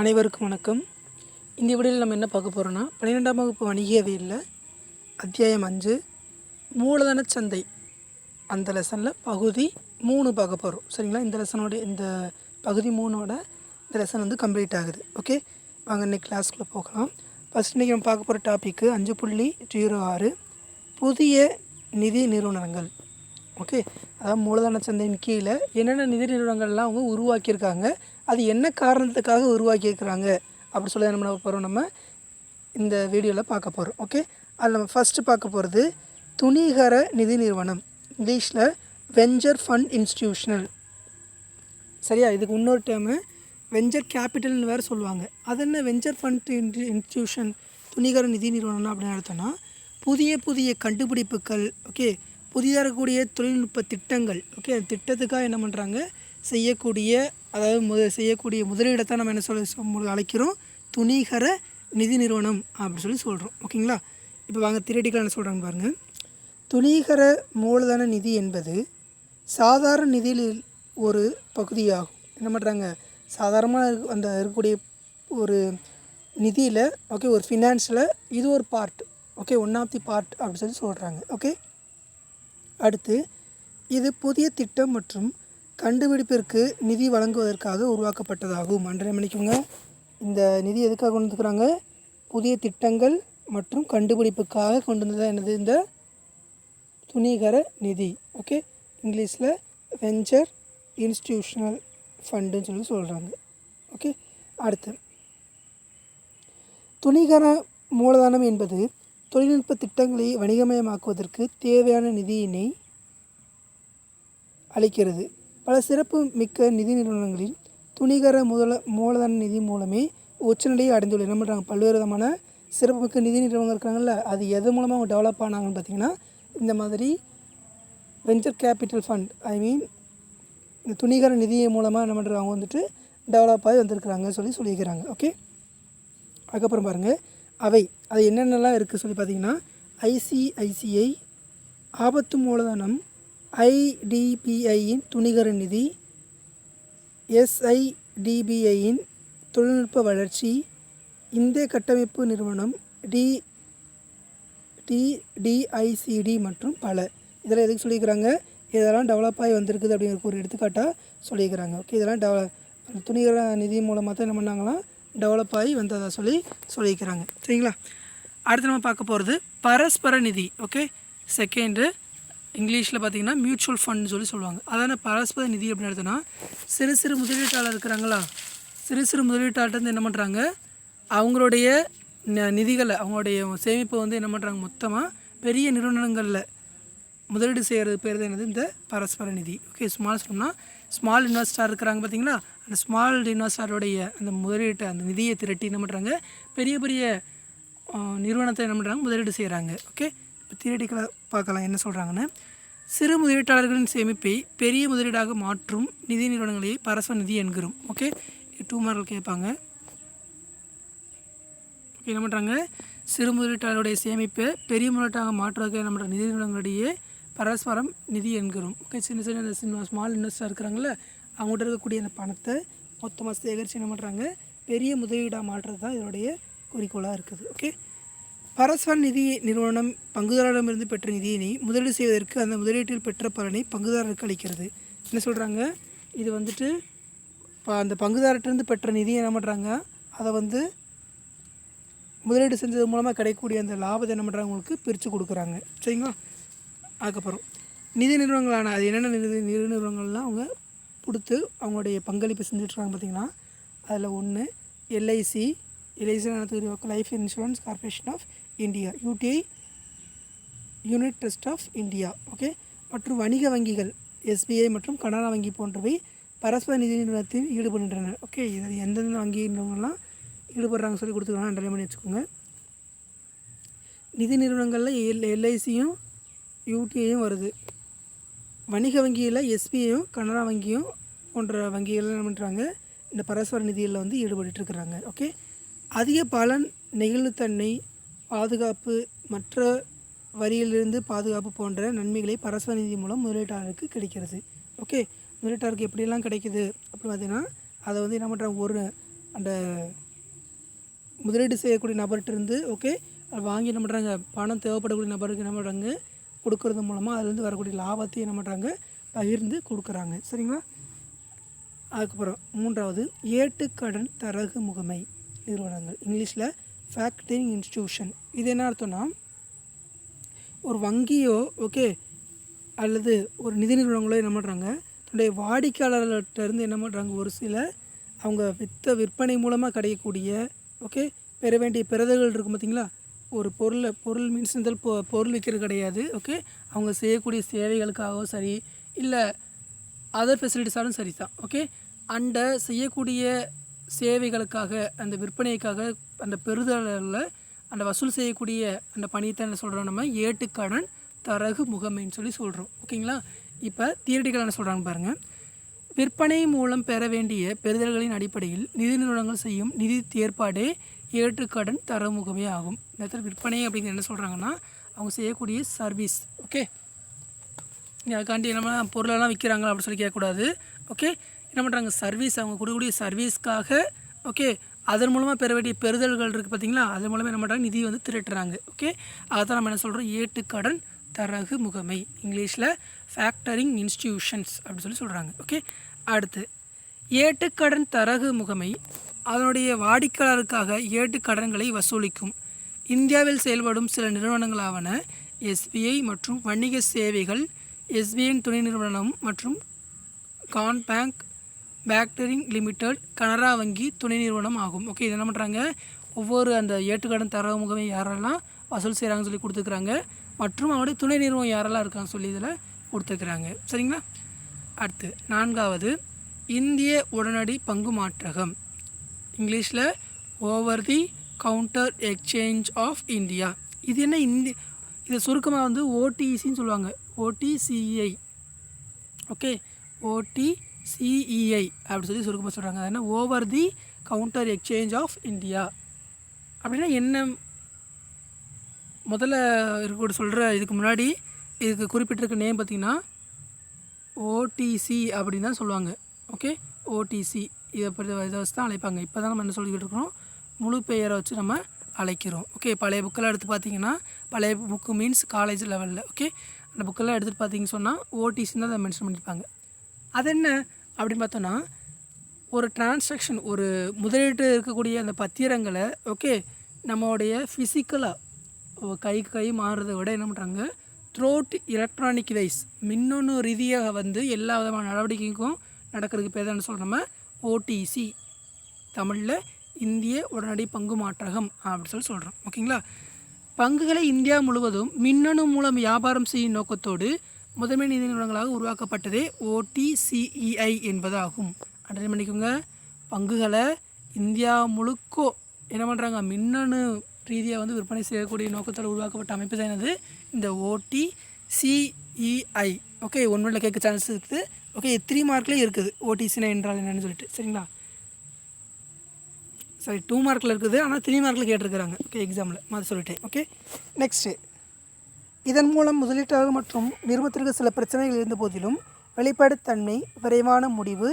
அனைவருக்கும் வணக்கம். இந்த வீடியோவில் நம்ம என்ன பார்க்க போகிறோன்னா பன்னிரெண்டாம் வகுப்பு வணிகவியலில் அத்தியாயம் அஞ்சு மூலதன சந்தை. அந்த லெசனில் பகுதி மூணு பார்க்க போகிறோம் சரிங்களா? இந்த லெசனோட இந்த பகுதி மூணோட இந்த லெசன் வந்து கம்ப்ளீட் ஆகுது. ஓகே வாங்க இன்னைக்கு கிளாஸ்க்குள்ளே போகலாம். ஃபஸ்ட் இன்றைக்கி நம்ம பார்க்க போகிற டாப்பிக்கு அஞ்சு புள்ளி ஜீரோ ஆறு புதிய நிதி நிறுவனங்கள். ஓகே அதாவது மூலதன சந்தையின் கீழே என்னென்ன நிதி நிறுவனங்கள்லாம் அவங்க உருவாக்கியிருக்காங்க அது என்ன காரணத்துக்காக உருவாக்கியிருக்கிறாங்க அப்படி சொல்லி நம்ம போகிறோம் நம்ம இந்த வீடியோவில் பார்க்க போகிறோம் ஓகே அதில் நம்ம ஃபஸ்ட்டு பார்க்க போகிறது துணிகர நிதி நிறுவனம் இங்கிலீஷில் வெஞ்சர் ஃபண்ட் இன்ஸ்டிடியூஷனல் சரியா? இதுக்கு இன்னொரு டேர்மு வெஞ்சர் கேபிட்டல்னு வேறு சொல்லுவாங்க. அது என்ன வெஞ்சர் ஃபண்ட் இன்ஸ்டிடியூஷன் துணிகர நிதி நிறுவனம்னா அப்படின்னு அர்த்தம்னா புதிய புதிய கண்டுபிடிப்புகள் ஓகே புதிதாக இருக்கக்கூடிய தொழில்நுட்ப திட்டங்கள் ஓகே திட்டத்துக்காக என்ன பண்ணுறாங்க செய்யக்கூடிய அதாவது முத செய்யக்கூடிய முதலீடத்தை நம்ம என்ன சொல்ல அழைக்கிறோம். துணிகர நிதி நிறுவனம் அப்படின்னு சொல்லி சொல்கிறோம் ஓகேங்களா? இப்போ வாங்க தியரட்டிக்கலாக என்ன சொல்கிறாங்க பாருங்கள் துணிகர மூலதன நிதி என்பது சாதாரண நிதியில் ஒரு பகுதியாகும். என்ன பண்ணுறாங்க சாதாரணமாக இருக்க- அந்த இருக்கக்கூடிய ஒரு நிதியில் ஓகே ஒரு ஃபினான்ஸில் இது ஒரு part okay one of the part அப்படின்னு சொல்லி சொல்கிறாங்க ஓகே? அடுத்து இது புதிய திட்டம் மற்றும் கண்டுபிடிப்பிற்கு நிதி வழங்குவதற்காக உருவாக்கப்பட்டதாகும். அன்றைய மணிக்குங்க. இந்த நிதி எதுக்காக கொண்டு வந்துக்கிறாங்க புதிய திட்டங்கள் மற்றும் கண்டுபிடிப்புக்காக கொண்டு வந்தது? என்னது? இந்த துணிகர நிதி. ஓகே? இங்கிலீஷில் வெஞ்சர் இன்ஸ்டிடியூஷனல் ஃபண்டுன்னு சொல்லி சொல்கிறாங்க ஓகே? அடுத்து. துணிகர மூலதனம் என்பது தொழில்நுட்ப திட்டங்களை வணிகமயமாக்குவதற்கு தேவையான நிதியினை அளிக்கிறது. பல சிறப்பு மிக்க நிதி நிறுவனங்களில் துணிகர முதல மூலதன நிதி மூலமே உச்சநிலையை அடைந்துள்ளது. என்ன பண்ணுறாங்க பல்வேறு விதமான சிறப்புமிக்க நிதி நிறுவனங்கள் இருக்காங்கல்ல அது எது மூலமாக அவங்க டெவலப் ஆனாங்கன்னு பார்த்தீங்கன்னா இந்த மாதிரி venture capital fund I mean இந்த துணிகர நிதியை மூலமாக என்ன பண்ணுறாங்க வந்துட்டு டெவலப் ஆகி வந்திருக்கிறாங்க சொல்லி சொல்லியிருக்கிறாங்க. ஓகே அதுக்கப்புறம் பாருங்கள் அவை அது என்னென்னலாம் இருக்குது சொல்லி பார்த்தீங்கன்னா ஐசிஐசிஐ ஆபத்து மூலதனம் ஐடிபிஐயின் துணிகர நிதி எஸ்ஐடிபிஐயின் தொழில்நுட்ப வளர்ச்சி இந்திய கட்டமைப்பு நிறுவனம் டி டிடிஐசிடி மற்றும் பல. இதெல்லாம் எதுக்கு சொல்லியிருக்கிறாங்க? இதெல்லாம் டெவலப் ஆகி வந்திருக்குது அப்படிங்கிற ஒரு எடுத்துக்காட்டாக சொல்லியிருக்கிறாங்க. ஓகே இதெல்லாம் டெவ அந்த துணிகர நிதி மூலமாக தான் என்ன பண்ணாங்களாம் டெவலப் ஆகி வந்ததாக சொல்லி சொல்லியிருக்கிறாங்க. சரிங்களா? அடுத்து நம்ம பார்க்க போகிறது பரஸ்பர நிதி. ஓகே செகண்டு இங்கிலீஷில் பார்த்தீங்கன்னா மியூச்சுவல் ஃபண்ட்னு சொல்லி சொல்லுவாங்க. அதான பரஸ்பர நிதி அப்படின்னு எடுத்தோன்னா சிறு சிறு முதலீட்டாளர் இருக்கிறாங்களா? சிறு சிறு முதலீட்டாளர்கிட்ட என்ன பண்ணுறாங்க அவங்களுடைய ந- நிதிகளை அவங்களுடைய சேமிப்பை வந்து என்ன பண்ணுறாங்க மொத்தமாக பெரிய நிறுவனங்களில் முதலீடு செய்கிறது பேர் தான் என்னது? இந்த பரஸ்பர நிதி. ஓகே ஸ்மால் சொன்னால் ஸ்மால் இன்வெஸ்டார் இருக்கிறாங்க பார்த்தீங்களா அந்த ஸ்மால் இன்வெஸ்டாரோடைய அந்த முதலீட்டை அந்த நிதியை திரட்டி என்ன பண்ணுறாங்க பெரிய பெரிய நிறுவனத்தை என்ன பண்ணுறாங்க முதலீடு செய்கிறாங்க ஓகே தியரட்டிக்கலாக பார்க்கலாம். என்ன சொல்கிறாங்கன்னு சிறு முதலீட்டாளர்களின் சேமிப்பை பெரிய முதலீடாக மாற்றும் நிதி நிறுவனங்களை பரஸ்பர நிதி என்கிறோம். ஓகே டூ மார்க்கில் கேட்பாங்க. ஓகே என்ன பண்ணுறாங்க சிறு முதலீட்டாளருடைய சேமிப்பை பெரிய முதலீட்டாக மாற்றுவதற்கு என்ன பண்ணுற நிதி நிறுவனங்களிடையே பரஸ்பரம் நிதி என்கிறோம். ஓகே சின்ன சின்ன இந்த சின்ன ஸ்மால் இன்வெஸ்டர் இருக்கிறாங்கள அவங்ககிட்ட இருக்கக்கூடிய அந்த பணத்தை மொத்தமாக சேகரித்து என்ன பண்ணுறாங்க பெரிய முதலீடாக மாற்றுறது தான் இதனுடைய குறிக்கோளாக இருக்குது. ஓகே பரஸ்பர நிதி நிறுவனம் பங்குதாரரிடமிருந்து பெற்ற நிதியினை முதலீடு செய்வதற்கு அந்த முதலீட்டில் பெற்ற பலனை பங்குதாரருக்கு அளிக்கிறது. என்ன சொல்கிறாங்க இது வந்துட்டு இப்போ அந்த பங்குதாரர்கிட்டருந்து பெற்ற நிதியை என்ன பண்ணுறாங்க அதை வந்து முதலீடு செஞ்சது மூலமாக கிடைக்கக்கூடிய அந்த லாபத்தை என்ன பண்ணுறாங்க உங்களுக்கு பிரித்து கொடுக்குறாங்க. சரிங்களா? அதுக்கப்புறம் நிதி நிறுவனங்களான அது என்னென்ன நிதி நிதி நிறுவனங்கள்லாம் அவங்க கொடுத்து அவங்களுடைய பங்களிப்பு செஞ்சுட்ருக்காங்க பார்த்தீங்கன்னா அதில் ஒன்று எல்ஐசி எல்ஐசி நடத்துகிற life insurance corporation of India UTI unit trust of India okay மற்றும் வணிக வங்கிகள் எஸ்பிஐ மற்றும் கனரா வங்கி போன்றவை பரஸ்பர நிதி நிறுவனத்தில் ஈடுபடுகின்றன ஓகே இது எந்தெந்த வங்கி நிறுவனங்கள்லாம் ஈடுபடுறாங்க சொல்லி கொடுத்துருக்காங்க அண்டர்லைன் பண்ணி வச்சுக்கோங்க. நிதி நிறுவனங்களில் எல் எல்ஐசியும் யூடிஐயும் வருது. வணிக வங்கியில் எஸ்பிஐயும் கனரா வங்கியும் போன்ற வங்கிகள் என்ன பண்ணுறாங்க இந்த பரஸ்பர நிதியில் வந்து ஈடுபட்டு இருக்கிறாங்க ஓகே அதிக பலன் நெகிழ்வுத்தன்மை பாதுகாப்பு மற்ற வரியிலிருந்து பாதுகாப்பு போன்ற நன்மைகளை பரஸ்பர நிதி மூலம் முதலீட்டாளருக்கு கிடைக்கிறது. ஓகே? முதலீட்டாளருக்கு எப்படியெல்லாம் கிடைக்குது? அப்படின்னு பார்த்தீங்கன்னா அதை வந்து என்ன பண்ணுறாங்க ஒரு அந்த முதலீடு செய்யக்கூடிய நபர்கிட்ட இருந்து ஓகே? அதை வாங்கி என்ன பண்ணுறாங்க பணம் தேவைப்படக்கூடிய நபருக்கு என்ன பண்ணுறாங்க கொடுக்கறது மூலமாக அதுலேருந்து வரக்கூடிய லாபத்தையும் என்ன பண்ணுறாங்க பகிர்ந்து கொடுக்குறாங்க. சரிங்களா? அதுக்கப்புறம் மூன்றாவது ஏட்டுக்கடன் தரகு முகமை நிறுவனங்கள். இங்கிலீஷில் ஃபேக்டரிங் இன்ஸ்டியூஷன் இது என்ன அர்த்தம்னா ஒரு வங்கியோ ஓகே அல்லது ஒரு நிதி நிறுவனங்களோ என்ன பண்ணுறாங்க தன்னுடைய வாடிக்கையாளர்கள்ட்ட இருந்து என்ன பண்ணுறாங்க ஒரு சில அவங்க விற்ற விற்பனை மூலமாக கிடைக்கக்கூடிய ஓகே பெற வேண்டிய பெறுதல்கள் இருக்கும் பார்த்தீங்களா ஒரு பொருளை பொருள் மீன்ஸ் இந்த பொ பொருள் விற்கிறது கிடையாது ஓகே அவங்க செய்யக்கூடிய சேவைகளுக்காகவும் சரி இல்லை அதர் ஃபெசிலிட்டிஸாலும் சரி தான் ஓகே அண்டை செய்யக்கூடிய சேவைகளுக்காக அந்த விற்பனைக்காக அந்த பெறுதலில் அந்த வசூல் செய்யக்கூடிய அந்த பணியை என்ன சொல்கிறோம் நம்ம? ஏட்டுக்கடன் தரகு முகமைன்னு சொல்லி சொல்கிறோம் ஓகேங்களா? இப்போ தியரட்டிக்கல் என்ன சொல்கிறாங்க பாருங்கள் விற்பனை மூலம் பெற வேண்டிய பெறுதல்களின் அடிப்படையில் நிதி நிறுவனங்கள் செய்யும் நிதி ஏற்பாடே ஏற்றுக்கடன் தரமுகமே முகமே ஆகும். இந்த இடத்துல விற்பனை அப்படிங்கிற என்ன சொல்கிறாங்கன்னா அவங்க செய்யக்கூடிய சர்வீஸ். ஓகே? அதுக்காண்டி என்ன பொருளெல்லாம் விற்கிறாங்களா அப்படின்னு சொல்லி கேட்கக்கூடாது. ஓகே? என்ன பண்ணுறாங்க சர்வீஸ் அவங்க கொடுக்கக்கூடிய சர்வீஸ்க்காக ஓகே அதன் மூலமாக பெற வேண்டிய பெறுதல்கள் இருக்குது பார்த்தீங்களா அதன் மூலமாக என்ன பண்ணுறாங்க நிதி வந்து திரட்டுறாங்க ஓகே அதான் நம்ம என்ன சொல்கிறோம் ஏட்டுக்கடன் தரகு முகமை இங்கிலீஷில் ஃபேக்டரிங் இன்ஸ்டிடியூஷன்ஸ் அப்படின்னு சொல்லி சொல்கிறாங்க ஓகே அடுத்து ஏட்டுக்கடன் தரகு முகமை அதனுடைய வாடிக்கையாளருக்காக ஏட்டுக்கடன்களை வசூலிக்கும். இந்தியாவில் செயல்படும் சில நிறுவனங்களாவன எஸ்பிஐ மற்றும் வணிக சேவைகள் எஸ்பிஐயின் துணை நிறுவனம் மற்றும் Can bank factoring limited Canara வங்கி துணை நிறுவனம் ஆகும். ஓகே இது என்ன பண்ணுறாங்க ஒவ்வொரு அந்த ஏட்டுக்கடன் தரவு முகமை யாரெல்லாம் வசூல் செய்கிறாங்கன்னு சொல்லி கொடுத்துக்கிறாங்க. மற்றும் அவருடைய துணை நிறுவனம் யாரெல்லாம் இருக்காங்கன்னு சொல்லி இதில் கொடுத்துருக்குறாங்க சரிங்களா? அடுத்து நான்காவது இந்திய உடனடி பங்கு மாற்றகம். இங்கிலீஷில் over the counter exchange of India இது என்ன இந்தி இதை சுருக்கமாக வந்து ஓடிசின்னு சொல்லுவாங்க. ஓடிசிஐ ஓகே ஓடி சிஇஐ அப்படி சொல்லி சுருக்கமாக சொல்கிறாங்க அது என்ன? Over the counter exchange of India அப்படின்னா என்ன முதல்ல இருக்க சொல்கிற இதுக்கு முன்னாடி இதுக்கு குறிப்பிட்டிருக்க நேம் பார்த்தீங்கன்னா ஓடிசி அப்படின்னு தான் சொல்லுவாங்க. ஓகே ஓடிசி இதை பற்றி இதை வச்சு தான் அழைப்பாங்க. இப்போ தான் நம்ம என்ன சொல்லிக்கிட்டு இருக்கிறோம்? முழு பெயரை வச்சு நம்ம அழைக்கிறோம். ஓகே பழைய புக்கெல்லாம் எடுத்து பார்த்தீங்கன்னா பழைய புக்கு மீன்ஸ் காலேஜ் லெவலில் ஓகே அந்த புக்கெல்லாம் எடுத்துகிட்டு பார்த்தீங்கன்னு சொன்னால் ஓடிசின்னு தான் அதை மென்ஷன் பண்ணியிருப்பாங்க. அது என்ன அப்படின்னு பார்த்தோன்னா ஒரு டிரான்சாக்ஷன் ஒரு முதலீட்டு இருக்கக்கூடிய அந்த பத்திரங்களை ஓகே நம்மளுடைய ஃபிசிக்கலாக கைக்கு கை மாறுறதை விட என்ன பண்ணுறாங்க த்ரோட் எலக்ட்ரானிக் வைஸ் மின்னணு ரீதியாக வந்து எல்லா விதமான நடவடிக்கைக்கும் நடக்கிறதுக்கு பேர் தான் சொல்கிறோம் ஓடிசி தமிழில் இந்திய உடனடி பங்கு மாற்றகம் அப்படின்னு சொல்லி சொல்கிறோம் ஓகேங்களா பங்குகளை இந்தியா முழுவதும் மின்னணு மூலம் வியாபாரம் செய்யும் நோக்கத்தோடு முதன்மை நிதி நிறுவனங்களாக உருவாக்கப்பட்டதே ஓடிசிஇஐ என்பதாகும். அண்டர்லைன் பண்ணிக்கோங்க. பங்குகளை இந்தியா முழுக்கோ என்ன பண்ணுறாங்க மின்னணு ரீதியாக வந்து விற்பனை செய்யக்கூடிய நோக்கத்தால் உருவாக்கப்பட்ட அமைப்பு தான் என்னது? இந்த ஓடிசிஇஐ ஓகே ஒன்றில் கேட்க சான்ஸ் இருக்குது. ஓகே த்ரீ மார்க்லேயே இருக்குது. ஓடிசினா என்றால் என்னன்னு சொல்லிட்டு. சரிங்களா? சாரி டூ மார்க்கில் இருக்குது. ஆனால் த்ரீ மார்க்கில் கேட்டிருக்கிறாங்க. ஓகே எக்ஸாமில் மாதிரி சொல்லிட்டேன். ஓகே நெக்ஸ்ட்டு இதன் மூலம் முதலீட்டாளர் மற்றும் நிறுவனத்திற்கு சில பிரச்சனைகள் இருந்த போதிலும் வெளிப்படைத்தன்மை விரைவான முடிவு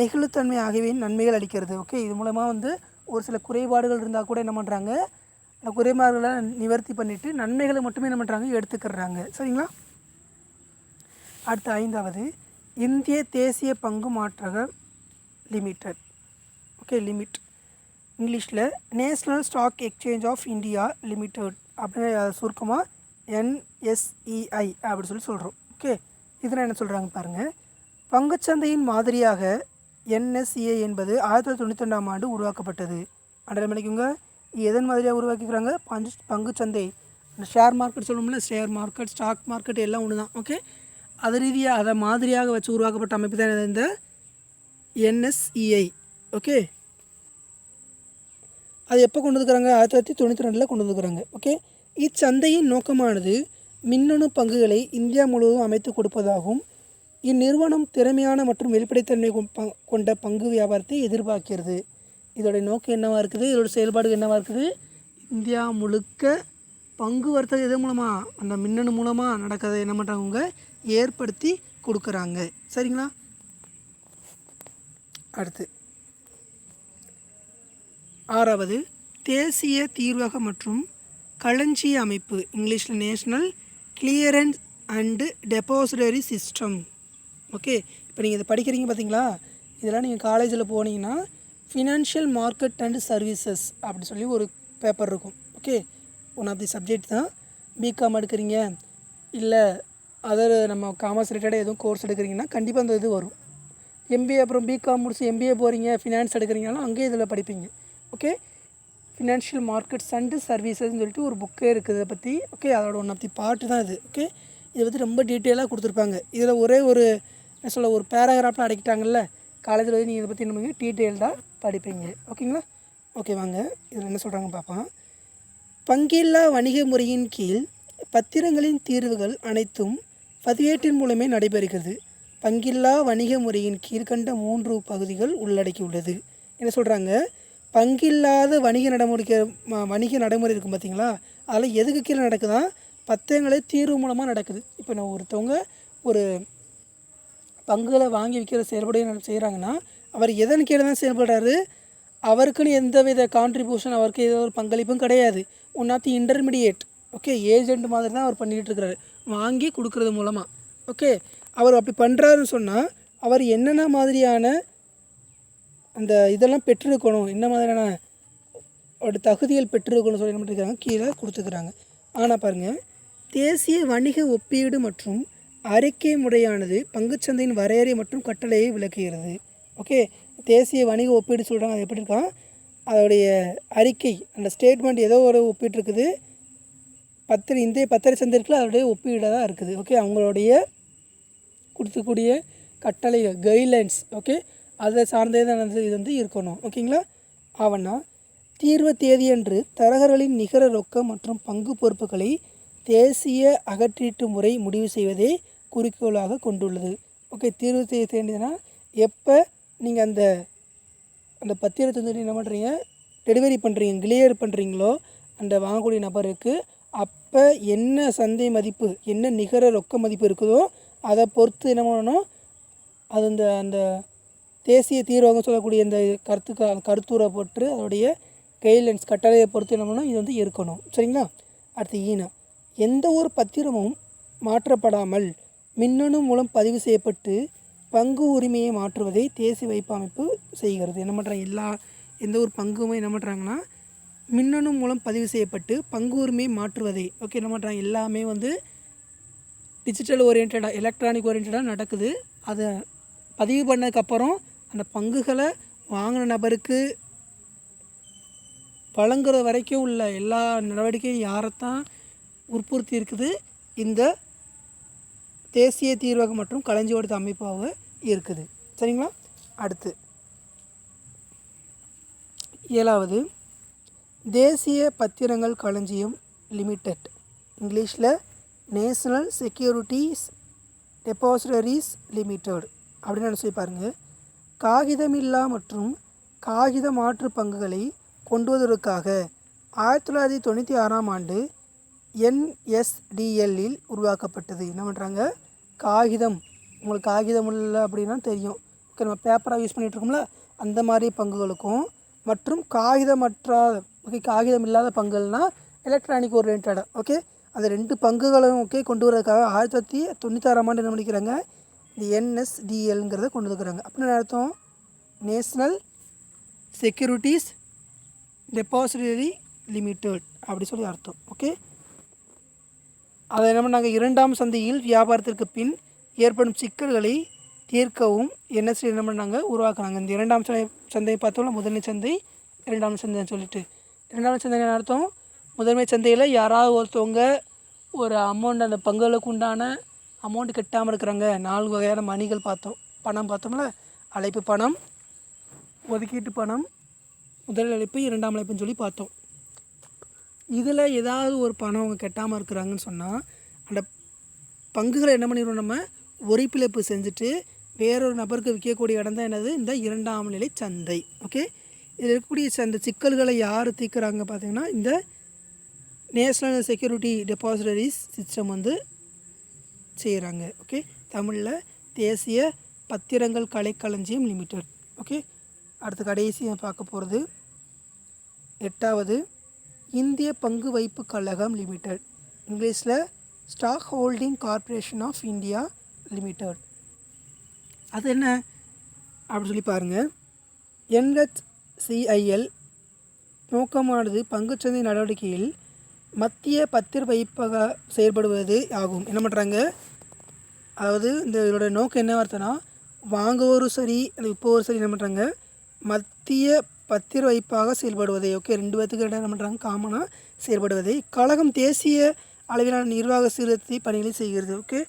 நெகிழ்வுத்தன்மை ஆகியவை நன்மைகள் அளிக்கிறது. ஓகே இது மூலமாக வந்து ஒரு சில குறைபாடுகள் இருந்தால் கூட என்ன பண்ணுறாங்க அந்த குறைபாடுகளை நிவர்த்தி பண்ணிவிட்டு நன்மைகளை மட்டுமே என்ன பண்ணுறாங்க எடுத்துக்கிறாங்க. சரிங்களா? அடுத்த ஐந்தாவது இந்திய தேசிய பங்கு மாற்றக லிமிடெட். Okay limit. இங்கிலீஷில் national stock exchange of India limited. அப்படின்னு சுருக்கமாக என் எஸ்இஐ அப்படின்னு சொல்லி சொல்கிறோம் ஓகே இதில் என்ன சொல்கிறாங்க பாருங்கள் பங்குச்சந்தையின் மாதிரியாக என்எஸ்இஐ என்பது ஆயிரத்தி தொள்ளாயிரத்தி தொண்ணூற்றி ரெண்டாம் ஆண்டு உருவாக்கப்பட்டது. அண்டர் மணிக்குங்க. எதன் மாதிரியாக உருவாக்கிக்கிறாங்க பஞ்சு பங்குச்சந்தை. அந்த ஷேர் மார்க்கெட் சொல்லணும்ல ஷேர் மார்க்கெட் ஸ்டாக் மார்க்கெட் எல்லாம் ஒன்று தான் ஓகே அது ரீதியாக அதை மாதிரியாக வச்சு உருவாக்கப்பட்ட அமைப்பு தான் இந்த என்எஸ்இஐ ஓகே அது எப்போ கொண்டு வந்துக்கிறாங்க ஆயிரத்தி தொள்ளாயிரத்தி தொண்ணூற்றி ரெண்டில் கொண்டு வந்துக்கிறாங்க ஓகே இச்சந்தையின் நோக்கமானது மின்னணு பங்குகளை இந்தியா முழுவதும் அமைத்து கொடுப்பதாகவும் இந்நிறுவனம் திறமையான மற்றும் வெளிப்படைத்தன்மை கொ- கொண்ட பங்கு வியாபாரத்தை எதிர்பார்க்கிறது. இதோடைய நோக்கம் என்னவாக இருக்குது? இதோட செயல்பாடு என்னவாக இருக்குது? இந்தியா முழுக்க பங்கு வர்த்தகம் எது மூலமாக அந்த மின்னணு மூலமாக நடக்கிறத என்ன பண்ணுறாங்க ஏற்படுத்தி கொடுக்குறாங்க. சரிங்களா? அடுத்து. ஆறாவது தேசிய தீர்வக மற்றும் களஞ்சிய அமைப்பு இங்கிலீஷில் national clearance and depository system okay இப்போ நீங்கள் இதை படிக்கிறீங்க பார்த்தீங்களா இதெல்லாம் நீங்கள் காலேஜில் போனீங்கன்னா ஃபினான்ஷியல் மார்க்கெட் அண்ட் சர்வீசஸ் அப்படி சொல்லி ஒரு பேப்பர் இருக்கும். Okay one of the subject தான். பிகாம் எடுக்கிறீங்க. இல்லை அதர் நம்ம காமர்ஸ் ரிலேட்டடாக எதுவும் கோர்ஸ் எடுக்கிறீங்கன்னா கண்டிப்பாக அந்த இது வரும். எம்பிஏ அப்புறம் பிகாம் முடிச்சு எம்பிஏ போகிறீங்க ஃபினான்ஸ் எடுக்கிறீங்கனாலும் அங்கேயே இதில் படிப்பீங்க. ஓகே ஃபினான்ஷியல் மார்க்கெட்ஸ் அண்டு சர்வீசஸ்ன்னு சொல்லிட்டு ஒரு புக்கே இருக்குது இதை பற்றி ஓகே அதோட ஒன் ஆஃப் தி பாட்டு தான் இது. ஓகே இதை பற்றி ரொம்ப டீட்டெயிலாக கொடுத்துருப்பாங்க. இதில் ஒரே ஒரு என்ன சொல்ல ஒரு பேராகிராஃபில் அடைக்கிட்டாங்கல்ல காலேஜில் வந்து நீங்கள் இதை பற்றி என்ன டீட்டெயில்டாக படிப்பீங்க. ஓகேங்களா ஓகே வாங்க. இதில் என்ன சொல்கிறாங்க பார்ப்போம் பங்கில்லா வணிக முறையின் கீழ் பத்திரங்களின் தீர்வுகள் அனைத்தும் பதிவேட்டின் மூலமே நடைபெறுகிறது. பங்கில்லா வணிக முறையின் கீழ்கண்ட மூன்று பகுதிகள் உள்ளடக்கியுள்ளது. என்ன சொல்கிறாங்க பங்கில்லாத வணிக நடைமுறைக்கு வணிக நடைமுறை இருக்கும் பார்த்தீங்களா அதில் எதுக்கு கீழே நடக்குதா? பத்திரங்களே தீர்வு மூலமாக நடக்குது. இப்போ நான் ஒருத்தவங்க ஒரு பங்குகளை வாங்கி விற்கிற செயல்படைய செய்கிறாங்கன்னா அவர் எதன் கீழே தான் செயல்படுறாரு? அவருக்குன்னு எந்த வித கான்ட்ரிபியூஷன் அவருக்கு ஏதோ ஒரு பங்களிப்பும் கிடையாது. One of intermediate okay agent மாதிரி தான் அவர் பண்ணிகிட்டு இருக்கிறாரு. வாங்கி கொடுக்கறது மூலமாக ஓகே அவர் அப்படி பண்ணுறாருன்னு சொன்னால் அவர் என்னென்ன மாதிரியான அந்த இதெல்லாம் பெற்றிருக்கணும். என்ன மாதிரியான ஒரு தகுதிகள் பெற்றிருக்கணும் சொல்லி என்ன பண்ணிருக்காங்க? கீழே கொடுத்துக்கிறாங்க ஆனால் பாருங்கள் தேசிய வணிக ஒப்பீடு மற்றும் அறிக்கை முறையானது பங்குச்சந்தையின் வரையறை மற்றும் கட்டளையை விளக்குகிறது. ஓகே? தேசிய வணிக ஒப்பீடு சொல்கிறாங்க அது எப்படி இருக்கான் அதோடைய அறிக்கை அந்த ஸ்டேட்மெண்ட் ஏதோ ஒரு ஒப்பீடு இருக்குது. பத்திரி இந்திய பத்திரை சந்தை இருக்குல்ல அதோடைய ஒப்பீடாக தான் இருக்குது. ஓகே? அவங்களுடைய கொடுத்துக்கூடிய கட்டளைகள் கைட்லைன்ஸ் ஓகே? அதை சார்ந்தே தான் இது வந்து இருக்கணும். ஓகேங்களா? ஆவண்ணா தீர்வு தேதியன்று தரகர்களின் நிகர ரொக்கம் மற்றும் பங்கு பொறுப்புகளை தேசிய அகற்றீட்டு முறை முடிவு செய்வதே குறிக்கோளாக கொண்டுள்ளது. ஓகே தீர்வு தேதி தேதினா எப்போ நீங்கள் அந்த அந்த பத்திரத்தை வந்து என்ன பண்ணுறீங்க டெலிவரி பண்ணுறீங்க கிளியர் பண்ணுறீங்களோ அந்த வாங்கக்கூடிய நபருக்கு அப்போ என்ன சந்தை மதிப்பு என்ன நிகர ரொக்க மதிப்பு இருக்குதோ அதை பொறுத்து என்ன பண்ணணும்? அது அந்த அந்த தேசிய தீர்வாகம் சொல்லக்கூடிய இந்த கருத்துக்கு கருத்தூரை போட்டு அதோடைய கைட்லைன்ஸ் கட்டளையை பொறுத்து என்ன பண்ணணும்? இது வந்து இருக்கணும். சரிங்களா? அடுத்து ஈனா. எந்த ஒரு பத்திரமும் மாற்றப்படாமல் மின்னணு மூலம் பதிவு செய்யப்பட்டு பங்கு உரிமையை மாற்றுவதை தேசிய வைப்பு அமைப்பு செய்கிறது. என்ன பண்ணுறாங்க எல்லா எந்த ஒரு பங்குமே என்ன பண்ணுறாங்கன்னா மின்னணு மூலம் பதிவு செய்யப்பட்டு பங்கு உரிமையை மாற்றுவதை. ஓகே என்ன பண்ணுறாங்க எல்லாமே வந்து டிஜிட்டல் ஓரியன்டாக எலக்ட்ரானிக் ஓரியன்டாக நடக்குது. அதை பதிவு பண்ணதுக்கப்புறம் அந்த பங்குகளை வாங்கின நபருக்கு வழங்குற வரைக்கும் உள்ள எல்லா நடவடிக்கையும் யாரைத்தான் உற்பத்தி இருக்குது இந்த தேசிய தீர்வகம் மற்றும் களஞ்சியோட அமைப்பாக இருக்குது. சரிங்களா? அடுத்து. ஏழாவது. தேசிய பத்திரங்கள் களஞ்சியம் லிமிடெட். இங்கிலீஷில் நேஷனல் செக்யூரிட்டிஸ் டெபாசிட்டரிஸ் லிமிட்டெட் அப்படின்னு நினச்சி பாருங்கள் காகிதமில்லா மற்றும் காகித மாற்று பங்குகளை கொண்டு வருவதற்காக ஆயிரத்தி தொள்ளாயிரத்தி தொண்ணூற்றி ஆறாம் ஆண்டு என்எஸ்டிஎல்லில் உருவாக்கப்பட்டது. என்ன பண்ணுறாங்க காகிதம். உங்களுக்கு காகிதம் இல்லை அப்படின்னா தெரியும். ஓகே நம்ம பேப்பராக யூஸ் பண்ணிகிட்டு இருக்கோம்ல அந்த மாதிரி பங்குகளுக்கும் மற்றும் காகிதமற்ற ஓகே காகிதம் இல்லாத பங்குகள்னால் எலக்ட்ரானிக் ஓரியன்டாக ஓகே அந்த ரெண்டு பங்குகளும் ஓகே கொண்டு வரதுக்காக ஆயிரத்தி தொள்ளாயிரத்தி தொண்ணூத்தாறாம் ஆண்டு என்ன பண்ணிக்கிறாங்க? இந்த என்எஸ்டிஎல்ங்கிறத கொண்டு வந்துக்கிறாங்க. அப்படின்னு அர்த்தம்? நேஷ்னல் செக்யூரிட்டிஸ் டெபாசிட்டரி லிமிட்டெட் அப்படி சொல்லி அர்த்தம். ஓகே அதை என்ன பண்ணாங்க? இரண்டாம் சந்தையில் வியாபாரத்திற்கு பின் ஏற்படும் சிக்கல்களை தீர்க்கவும் என்எஸ்டி என்ன பண்ணாங்க? உருவாக்குனாங்க. இந்த இரண்டாம் சந்தை சந்தையை பார்த்தோம்னா முதன்மை சந்தை இரண்டாம் சந்தைன்னு சொல்லிட்டு. இரண்டாம் சந்தை என்ன அர்த்தம்? முதன்மை சந்தையில் யாராவது ஒருத்தவங்க ஒரு அமௌண்ட் அந்த பங்குகளுக்கு உண்டான அமௌண்ட் கட்டாமல் இருக்கிறாங்க. நாலு வகையான மணிகள் பார்த்தோம். பணம் பார்த்தோம்ல? அழைப்பு பணம் ஒதுக்கீட்டு பணம் முதல் அழைப்பு இரண்டாம் அழைப்புன்னு சொல்லி பார்த்தோம். இதில் ஏதாவது ஒரு பணம் அவங்க கட்டாமல் இருக்கிறாங்கன்னு சொன்னால் அந்த பங்குகளை என்ன பண்ணிடுவோம் நம்ம? ஒரிப்பிழப்பு செஞ்சுட்டு வேறொரு நபருக்கு விற்கக்கூடிய இடம் தான் என்னது? இந்த இரண்டாம் நிலை சந்தை. ஓகே இதில் இருக்கக்கூடிய அந்த சிக்கல்களை யார் தீர்க்குறாங்க பார்த்தீங்கன்னா இந்த நேஷ்னல் செக்யூரிட்டி டெபாசிட்டரிஸ் சிஸ்டம் வந்து செய்கிறாங்க ஓகே தமிழில் தேசிய பத்திரங்கள் கலைக்களஞ்சியம் லிமிடெட் ஓகே அடுத்து கடைசியாக பார்க்க போகிறது எட்டாவது இந்திய பங்கு வைப்பு கழகம் லிமிடெட் இங்கிலீஷில் stock holding corporation of India limited. அது என்ன? அப்படின்னு சொல்லி பாருங்கள் என்ஹெச்சிஐஎல் நோக்கமானது பங்குச்சந்தை நடவடிக்கையில் மத்திய பத்திர வைப்பக செயல்படுவது ஆகும். என்ன பண்ணுறாங்க அதாவது இந்த இதோட நோக்கம் என்ன அர்த்தம்னா வாங்குவோரும் சரி அந்த விற்பவரும் சரி என்ன பண்ணுறாங்க மத்திய பத்திர வைப்பாக செயல்படுவதை. ஓகே ரெண்டு பேர்த்துக்கு என்ன பண்ணுறாங்க காமனாக செயல்படுவதை. கழகம் தேசிய அளவிலான நிர்வாக சீர்திருத்தி பணிகளை செய்கிறது. ஓகே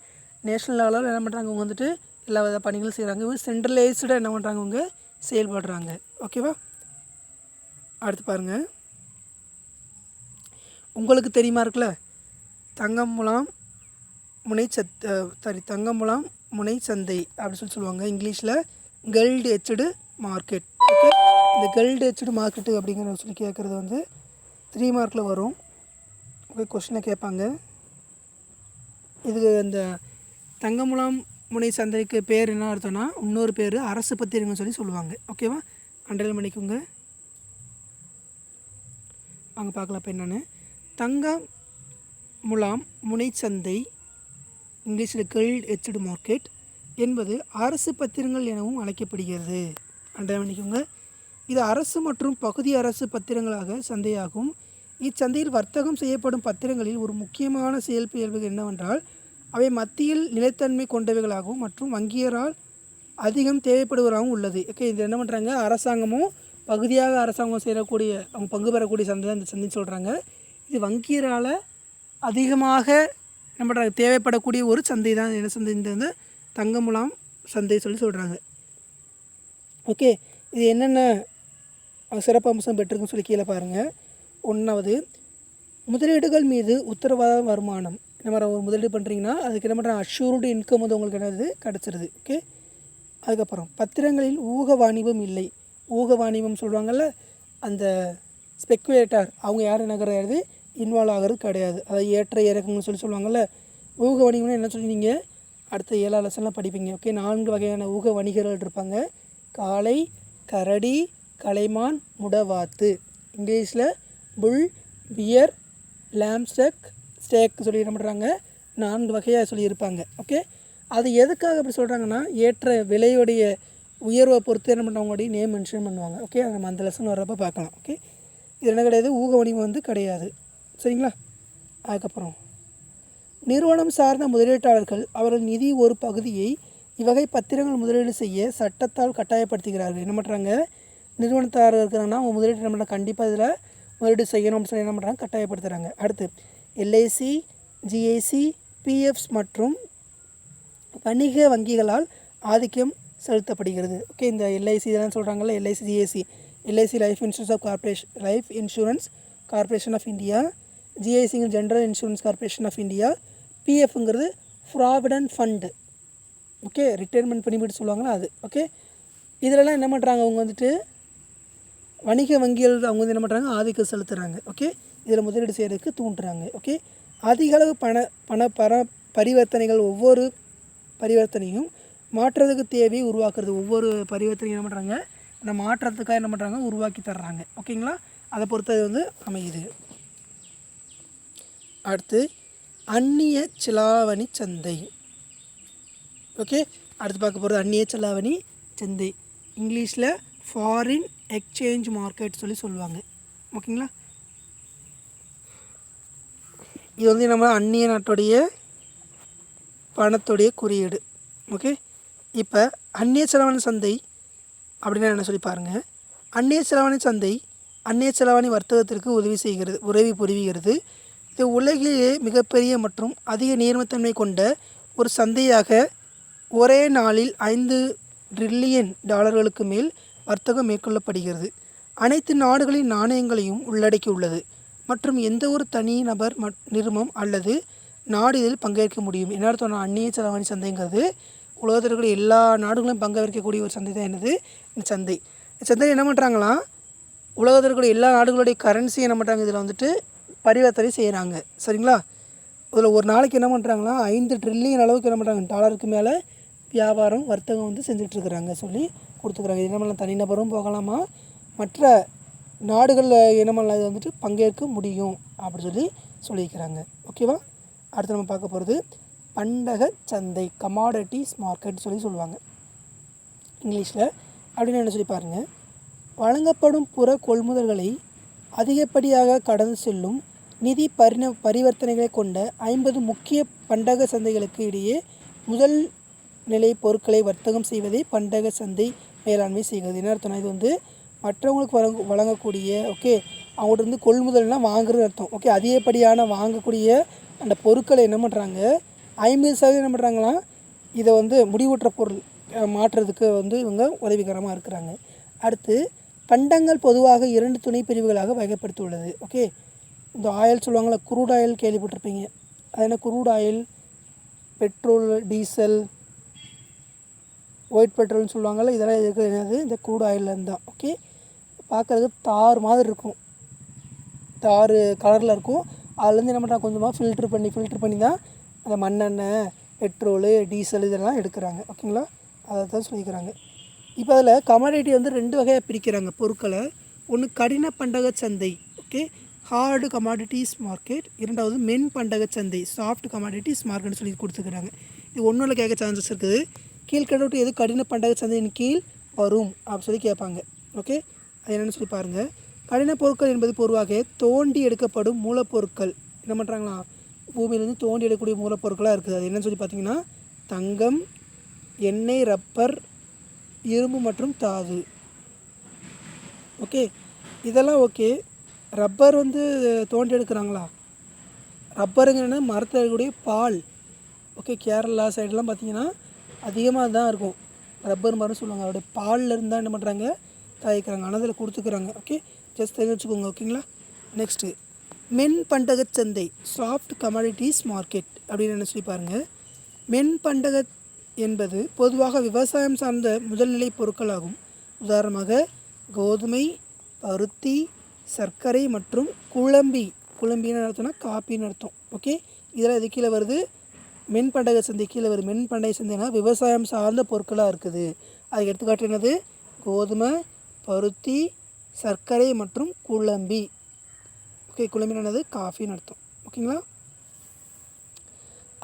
நேஷனல் லெவலில் என்ன பண்ணுறாங்க அவங்க வந்துட்டு எல்லா வித பணிகளும் செய்கிறாங்க இவங்க சென்ட்ரலைஸ்டாக என்ன பண்ணுறாங்க அவங்க செயல்படுறாங்க. ஓகேவா? அடுத்து பாருங்கள் உங்களுக்கு தெரியுமா இருக்குல்ல? தங்கம் முலாம் முனை சத் சாரி தங்கம் முலாம் முனை சந்தை அப்படின்னு சொல்லி சொல்லுவாங்க. இங்கிலீஷில் கல்டு எச்சடு மார்க்கெட் ஓகே இந்த கல்டு எச்சடு மார்க்கெட்டு அப்படிங்கிற சொல்லி கேட்குறது வந்து த்ரீ மார்க்கில் வரும். ஓகே கொஷினை கேட்பாங்க. இது இந்த தங்கமுலாம் முனை சந்தைக்கு பேர் என்ன அர்த்தம்னா இன்னொரு பேர் அரசு பத்திரிகைன்னு சொல்லி சொல்லுவாங்க. ஓகேவா அண்டர்லைன் பண்ணிக்கோங்க. வாங்க பார்க்கலாம் இப்போ என்னென்னு. தங்க முலாம் முனைச்சந்தை இங்கிலீஷில் கல்ட் எச்சடு மார்க்கெட் என்பது அரசு பத்திரங்கள் எனவும் அழைக்கப்படுகிறது. அண்டர்லைன் பண்ணிக்கோங்க இது அரசு மற்றும் பகுதி அரசு பத்திரங்களாக சந்தையாகும். இச்சந்தையில் வர்த்தகம் செய்யப்படும் பத்திரங்களில் ஒரு முக்கியமான செயல்பியல்பு என்னவென்றால் அவை மத்தியில் நிலைத்தன்மை கொண்டவைகளாகவும் மற்றும் வங்கியரால் அதிகம் தேவைப்படுவதாகவும் உள்ளது. ஓகே இது என்ன பண்ணுறாங்க அரசாங்கமும் பகுதியாக அரசாங்கம் செய்யக்கூடிய அவங்க பங்கு பெறக்கூடிய சந்தை தான் இந்த சந்தைன்னு சொல்கிறாங்க இது வங்கியரால் அதிகமாக என்ன பண்ணுறாங்க தேவைப்படக்கூடிய ஒரு சந்தை தான். என்ன சந்தை? இந்த வந்து தங்கமுலாம் சந்தை சொல்லி சொல்கிறாங்க ஓகே இது என்னென்ன சிறப்பு அம்சம் பெற்றிருக்குன்னு சொல்லி கீழே பாருங்கள் ஒன்றாவது முதலீடுகள் மீது உத்தரவாத வருமானம். என்ன ஒரு முதலீடு பண்ணுறீங்கன்னா அதுக்கு என்ன பண்ணுறாங்க அஷ்யூர்டு இன்கம் வந்து உங்களுக்கு என்னது? கிடச்சிருது. ஓகே? அதுக்கப்புறம் பத்திரங்களில் ஊக வாணிபம் இல்லை. ஊக வாணிபம் சொல்லுவாங்கள்ல அந்த ஸ்பெக்குலேட்டர் அவங்க யார்? என்ன கிடையாது இன்வால்வ் ஆகிறது கிடையாது. அதாவது ஏற்ற இறக்கங்கன்னு சொல்லி சொல்லுவாங்கள்ல ஊக வணிகம்னு என்ன சொல்லி நீங்கள் அடுத்த ஏழாம் லெசன்லாம் படிப்பீங்க. ஓகே நான்கு வகையான ஊக வணிகர்கள் இருப்பாங்க. காளை கரடி கலைமான் முடவாத்து. இங்கிலீஷில் புல் பியர் லேம்ஸ்டக் ஸ்டேக் சொல்லி என்ன பண்ணுறாங்க நான்கு வகையாக சொல்லியிருப்பாங்க. ஓகே அது எதுக்காக அப்படி சொல்கிறாங்கன்னா ஏற்ற விலையுடைய உயர்வை பொறுத்து என்ன பண்ணுறவங்களுடைய நேம் மென்ஷன் பண்ணுவாங்க. ஓகே நம்ம அந்த லெசன் வர்றப்போ பார்க்கலாம். ஓகே இது என்ன கிடையாது? ஊக வணிகம் வந்து கிடையாது. சரிங்களா? அதுக்கப்புறம் நிறுவனம் சார்ந்த முதலீட்டாளர்கள் அவர்கள் நிதி ஒரு பகுதியை இவ்வகை பத்திரங்கள் முதலீடு செய்ய சட்டத்தால் கட்டாயப்படுத்துகிறார்கள். என்ன பண்ணுறாங்க நிறுவனத்தார் இருக்கிறாங்கன்னா அவங்க முதலீடு என்ன பண்ணுறாங்க கண்டிப்பாக இதில் முதலீடு செய்யணும் அப்படின்னு சொல்லி என்ன பண்ணுறாங்க கட்டாயப்படுத்துகிறாங்க அடுத்து எல்ஐசி ஜிஐசி பிஎஃப்ஸ் மற்றும் வணிக வங்கிகளால் ஆதிக்கம் செலுத்தப்படுகிறது. ஓகே இந்த எல்ஐசி இதெல்லாம் சொல்கிறாங்கல்ல LIC GAC LIC life insurance of corporation life insurance corporation of India ஜிஐசிங்க general insurance corporation of India பிஎஃப்ங்கிறது provident fund okay retirement benefit சொல்லுவாங்களா அது. ஓகே இதிலலாம் என்ன பண்ணுறாங்க அவங்க வந்துட்டு? வணிக வங்கிகள் அவங்க வந்து என்ன பண்ணுறாங்க ஆதிக்கம் செலுத்துகிறாங்க ஓகே இதில் முதலீடு செய்கிறதுக்கு தூண்டுறாங்க. ஓகே அதிகளவு பண பண பர பரிவர்த்தனைகள் ஒவ்வொரு பரிவர்த்தனையும் மாற்றுறதுக்கு தேவையை உருவாக்குறது. ஒவ்வொரு பரிவர்த்தனையும் என்ன பண்ணுறாங்க அந்த மாற்றத்துக்காக என்ன பண்ணுறாங்க உருவாக்கி தர்றாங்க. ஓகேங்களா அதை பொறுத்தது வந்து அமையுது. அடுத்து அந்நிய செலாவணி சந்தை. ஓகே? அடுத்து பார்க்க போகிறது அந்நிய செலாவணி சந்தை. இங்கிலீஷில் ஃபாரின் எக்ஸ்சேஞ்ச் மார்க்கெட் சொல்லி சொல்லுவாங்க. ஓகேங்களா? இது வந்து நம்ம அந்நிய நாட்டுடைய பணத்துடைய குறியீடு. ஓகே? இப்போ அந்நிய செலவாணி சந்தை அப்படின்னா என்ன சொல்லி பாருங்கள் அந்நிய செலவாணி சந்தை அந்நிய செலவாணி வர்த்தகத்திற்கு உதவி செய்கிறது உதவி புரிவுகிறது இது உலகிலேயே மிகப்பெரிய மற்றும் அதிக நீர்மத்தன்மை கொண்ட ஒரு சந்தையாக ஒரே நாளில் ஐந்து ட்ரில்லியன் டாலர்களுக்கு மேல் வர்த்தகம் மேற்கொள்ளப்படுகிறது. அனைத்து நாடுகளின் நாணயங்களையும் உள்ளடக்கியுள்ளது மற்றும் எந்த ஒரு தனி நபர் மட் நிறுவனம் அல்லது நாடு இதில் பங்கேற்க முடியும். என்ன அர்த்தம்னா அந்நிய செலவாணி சந்தைங்கிறது உலகத்தில் இருக்கிற எல்லா நாடுகளும் பங்கேற்கக்கூடிய ஒரு சந்தை தான் என்னது இந்த சந்தை. இந்த சந்தையில் என்ன பண்ணுறாங்களாம் உலகத்தில் இருக்கிற எல்லா நாடுகளுடைய கரன்சி என்ன பண்ணுறாங்க இதில் வந்துட்டு பரிவர்த்தனை செய்கிறாங்க சரிங்களா? அதில் ஒரு நாளைக்கு என்ன பண்ணுறாங்களா ஐந்து ட்ரில்லியன் அளவுக்கு என்ன பண்ணுறாங்க டாலருக்கு மேலே வியாபாரம் வர்த்தகம் வந்து செஞ்சிட்ருக்குறாங்க சொல்லி கொடுத்துக்குறாங்க. இது நம்மளால் தனிநபரும் போகலாமா? மற்ற நாடுகளில் இனமெல்லாம் இது வந்துட்டு பங்கேற்க முடியும் அப்படின்னு சொல்லி சொல்லியிருக்கிறாங்க ஓகேவா? அடுத்து நம்ம பார்க்க போகிறது பண்டக சந்தை கமாடிட்டிஸ் மார்க்கெட் சொல்லி சொல்லுவாங்க. இங்கிலீஷில். அப்படின்னு என்ன சொல்லி பாருங்கள் வழங்கப்படும் புற கொள்முதல்களை அதிகப்படியாக கடந்து செல்லும் நிதி பரிண பரிவர்த்தனைகளை கொண்ட ஐம்பது முக்கிய பண்டக சந்தைகளுக்கு இடையே முதல் நிலை பொருட்களை வர்த்தகம் செய்வதே பண்டக சந்தை மேலாண்மை செய்கிறது. என்ன அர்த்தம்னா இது வந்து மற்றவங்களுக்கு வழங்க வழங்கக்கூடிய ஓகே அவங்கள்ட்ட இருந்து கொள்முதல்னால் வாங்குறது அர்த்தம். ஓகே அதிகப்படியான வாங்கக்கூடிய அந்த பொருட்களை என்ன பண்ணுறாங்க ஐம்பது சதவீதம் என்ன பண்ணுறாங்களா இதை வந்து முடிவுற்ற பொருள் மாற்றுறதுக்கு வந்து இவங்க உதவிகரமாக இருக்கிறாங்க. அடுத்து பண்டங்கள் பொதுவாக இரண்டு துணை பிரிவுகளாக வகைப்படுத்தியுள்ளது. ஓகே இந்த ஆயில் சொல்லுவாங்கள்ல குரூட் ஆயில் கேள்விப்பட்டிருப்பீங்க. அது என்ன crude oil petrol diesel white பெட்ரோல்னு சொல்லுவாங்கள்ல இதெல்லாம் இருக்கிறது என்னது இந்த குரூட் ஆயிலேருந்து தான் ஓகே? பார்க்குறதுக்கு தார் மாதிரி இருக்கும். தார் கலரில் இருக்கும். அதுலேருந்து என்ன பண்ணுறாங்க கொஞ்சமாக ஃபில்ட்ரு பண்ணி ஃபில்ட்ரு பண்ணி தான் அந்த மண்ணெண்ணெய் பெட்ரோலு டீசல் இதெல்லாம் எடுக்கிறாங்க. ஓகேங்களா? அதை தான் சொல்லிக்கிறாங்க. இப்போ அதில் கமாடிட்டி வந்து ரெண்டு வகையாக பிரிக்கிறாங்க பொருட்களை. ஒன்று கடின பண்டக சந்தை ஓகே? ஹார்டு கமாடிட்டிஸ் மார்க்கெட் இரண்டாவது மென் பண்டக சந்தை சாஃப்ட் கமாடிட்டிஸ் மார்க்கெட்னு சொல்லி கொடுத்துக்கிறாங்க இது ஒன்றும் கேட்க சான்சஸ் இருக்குது. கீழ்கடவுட்டு எது கடின பண்டக சந்தையின் கீழ் வரும் அப்படின்னு சொல்லி கேட்பாங்க. ஓகே அது என்னென்னு சொல்லி பாருங்கள் கடின பொருட்கள் என்பது பொதுவாக தோண்டி எடுக்கப்படும் மூலப்பொருட்கள். என்ன பண்ணுறாங்களா பூமியிலேருந்து தோண்டி எடுக்கக்கூடிய மூலப்பொருட்களாக இருக்குது. அது என்னன்னு சொல்லி பார்த்தீங்கன்னா தங்கம் எண்ணெய் ரப்பர் இரும்பு மற்றும் தாது. ஓகே இதெல்லாம் ஓகே ரப்பர் வந்து தோண்டி எடுக்கிறாங்களா? ரப்பருங்கிறது மரத்தில் இருக்கக்கூடிய பால். ஓகே கேரளா சைடெலாம் பார்த்தீங்கன்னா அதிகமாக தான் இருக்கும். ரப்பர் மரம் சொல்லுவாங்க. அதோடைய பாலில் இருந்தால் என்ன பண்ணுறாங்க தயாரிக்கிறாங்க. ஆனால் அதில் கொடுத்துக்கிறாங்க. ஓகே ஜஸ்ட் தெரிஞ்சு வச்சுக்கோங்க ஓகேங்களா நெக்ஸ்ட்டு மென் பண்டக சந்தை சாஃப்ட் கமாடிட்டிஸ் மார்க்கெட் அப்படின்னு என்ன சொல்லி பாருங்கள் மென் பண்டக என்பது பொதுவாக விவசாயம் சார்ந்த முதல்நிலை பொருட்களாகும். உதாரணமாக கோதுமை பருத்தி சர்க்கரை மற்றும் குழம்பி குழம்பின்னு அர்த்தம்னா காப்பின்னு அர்த்தம். ஓகே இதெல்லாம் இது கீழே வருது? மென்பண்டக சந்தை கீழே வருது. மென்பண்டக சந்தைனா விவசாயம் சார்ந்த பொருட்களாக இருக்குது. அதுக்கு எடுத்துக்காட்டு என்னது? கோதுமை பருத்தி சர்க்கரை மற்றும் குழம்பி. ஓகே குழம்பின்னு என்னது? காஃபின்னு அர்த்தம். ஓகேங்களா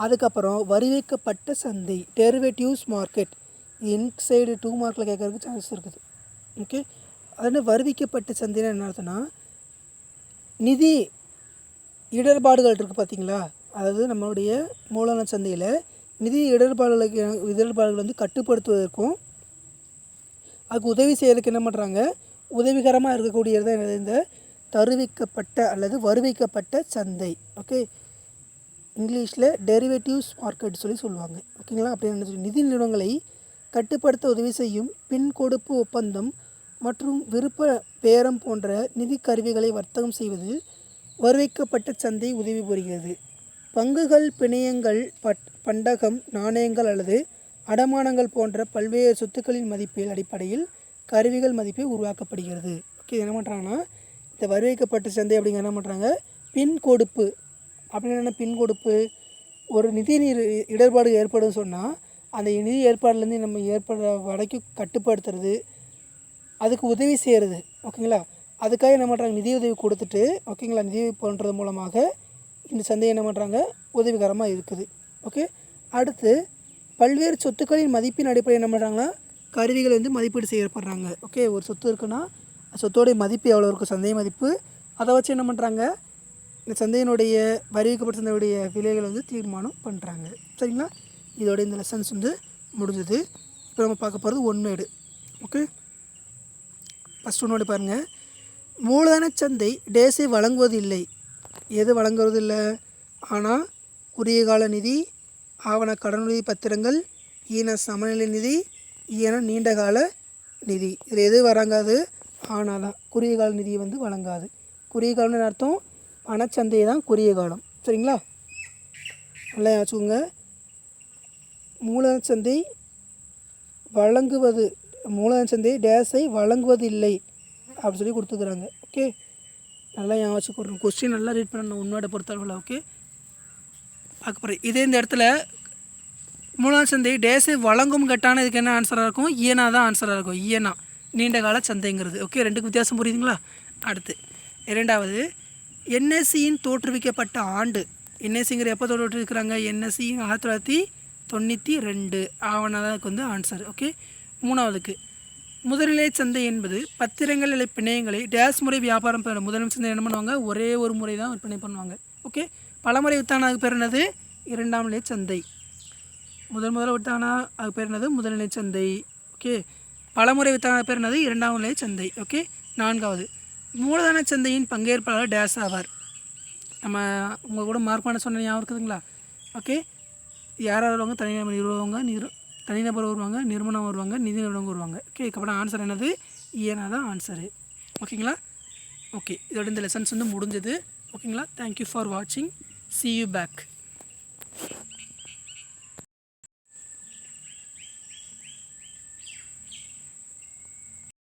அதுக்கப்புறம் வரிவைக்கப்பட்ட சந்தை டெரிவேட்டிவ்ஸ் மார்க்கெட் இன்சைடு டூ மார்க்கில் கேட்கறதுக்கு சான்ஸ் இருக்குது. ஓகே அதனால் வருவிக்கப்பட்ட சந்தைன்னா என்ன அர்த்தம்னா நிதி இடர்பாடுகள் இருக்குது பார்த்தீங்களா அதாவது நம்மளுடைய மூலன சந்தையில் நிதி இடர்பாடுகளுக்கு இடர்பாடுகள் வந்து கட்டுப்படுத்துவதற்கும் அதுக்கு உதவி செய்கிறதுக்கு என்ன பண்ணுறாங்க உதவிகரமாக இருக்கக்கூடியது தான் என்னது? இந்த தருவிக்கப்பட்ட அல்லது வருவிக்கப்பட்ட சந்தை. ஓகே? இங்கிலீஷில் டெரிவேட்டிவ்ஸ் மார்க்கெட் சொல்லி சொல்லுவாங்க. ஓகேங்களா? அப்படி என்ன சொல்லி நிதி நிறுவனங்களை கட்டுப்படுத்த உதவி செய்யும் பின் கொடுப்பு ஒப்பந்தம் மற்றும் விருப்ப பேரம் போன்ற நிதி கருவிகளை வர்த்தகம் செய்வதில் வருவிக்கப்பட்ட சந்தை உதவி புரிகிறது. பங்குகள் பிணையங்கள் பட் பண்டகம் நாணயங்கள் அல்லது அடமானங்கள் போன்ற பல்வேறு சொத்துக்களின் மதிப்பில் அடிப்படையில் கருவிகள் மதிப்பை உருவாக்கப்படுகிறது. ஓகே என்ன பண்ணுறாங்கன்னா இந்த வருவிக்கப்பட்ட சந்தை அப்படிங்கிற என்ன பண்ணுறாங்க பின் கொடுப்பு. அப்படின்னு என்ன பின் கொடுப்பு. ஒரு நிதி நீர் இடர்பாடு ஏற்படும் சொன்னால் அந்த நிதி ஏற்பாடுலேருந்து நம்ம ஏற்படுற வரைக்கும் கட்டுப்படுத்துறது அதுக்கு உதவி செய்கிறது ஓகேங்களா அதுக்காக என்ன பண்ணுறாங்க நிதி உதவி கொடுத்துட்டு ஓகேங்களா நிதி பண்ணுறது மூலமாக இந்த சந்தை என்ன பண்ணுறாங்க உதவிகரமாக இருக்குது ஓகே அடுத்து பல்வேறு சொத்துக்களின் மதிப்பின் அடிப்படையில் என்ன பண்ணுறாங்கன்னா கருவிகள் வந்து மதிப்பீடு செய்யப்படுறாங்க ஓகே ஒரு சொத்து இருக்குன்னா அந்த சொத்தோடைய மதிப்பு எவ்வளோ இருக்கும் சந்தை மதிப்பு. அதை வச்சு என்ன பண்ணுறாங்க இந்த சந்தையினுடைய வரிவிக்கப்பட்ட சந்தையுடைய விலைகளை வந்து தீர்மானம் பண்ணுறாங்க சரிங்களா? இதோட இந்த லெசன்ஸ் வந்து முடிஞ்சது. இப்போ நம்ம பார்க்க போகிறது ஒன்மேடு ஓகே ஃபஸ்ட் ஒன்று பாருங்கள் மூலதன சந்தை டேஸை வழங்குவது இல்லை எது வழங்குவது இல்லை ஆனால் குறுகிய கால நிதி ஆவண கடனுதவி பத்திரங்கள் ஈன சமநிலை நிதி ஈன நீண்ட கால நிதி. இதில் எது வழங்காது? ஆனால் தான். குறுகிய கால நிதி வந்து வழங்காது. குறுகிய காலம்னு அர்த்தம்? பணச்சந்தை தான் குறுகிய காலம். சரிங்களா? நல்லா வச்சுக்கோங்க மூலதன சந்தை வழங்குவது மூலதன சந்தை டேஸை வழங்குவது இல்லை அப்படின்னு சொல்லி கொடுத்துக்கிறாங்க. ஓகே? நல்லா ஞாபகம் வச்சுக்கிறோம் கொஸ்டின் நல்லா ரீட் பண்ணணும் உன்னோட பொறுத்தளவில் ஓகே? பார்க்க போகிறேன் இதே இந்த இடத்துல மூலதன சந்தை டேஸை வழங்கும் கட்டான இதுக்கு என்ன ஆன்சராக இருக்கும்? இயனா தான் ஆன்சராக இருக்கும். இயனா நீண்ட கால சந்தைங்கிறது. ஓகே? ரெண்டுக்கு வித்தியாசம் புரியுதுங்களா? அடுத்து இரண்டாவது என்எஸ்சியின் தோற்றுவிக்கப்பட்ட ஆண்டு. என்எஸ்சிங்கிற எப்போ தோற்றுவிக்கிறாங்க என்எஸ்சி ஆயிரத்தி தொள்ளாயிரத்தி தொண்ணூற்றி ரெண்டு. ஆவணாதான் வந்து ஆன்சர் ஓகே? மூணாவதுக்கு. முதல்நிலை சந்தை என்பது பத்திரங்கள் இல்லை பிணையங்களை டேஸ் முறை வியாபாரம் பண்ண முதல்நிலை சந்தை என்ன பண்ணுவாங்க? ஒரே ஒரு முறை தான் விற்பனை பண்ணுவாங்க. ஓகே? பலமுறை வித்தான அதுக்கு பேர் என்னது இரண்டாம் நிலை சந்தை. முதல் முதல்ல வித்தானா அது பேர் என்னது முதல்நிலை சந்தை. ஓகே? பலமுறை வித்தான பேர் என்னது இரண்டாம் நிலை சந்தை. ஓகே? நான்காவது. மூலதன சந்தையின் பங்கேற்பாளர் டேஸ் ஆவார். நம்ம உங்கள் கூட மார்க் பண்ண சொன்ன ஞாபகம் இருக்குதுங்களா? ஓகே? யார் யார் வருவாங்க? தனிநபர் நிறுவனங்க நிறு தனிநபர் வருவாங்க நிறுவனம் வருவாங்க நிதி நிறுவனம் வருவாங்க. ஓகே இதுக்கப்புறம் ஆன்சர் என்னது? இயனா தான் ஆன்சரு ஓகேங்களா ஓகே இதோட இந்த லெசன்ஸ் வந்து முடிஞ்சது. ஓகேங்களா தேங்க்யூ ஃபார் வாட்சிங் சி யூ பேக்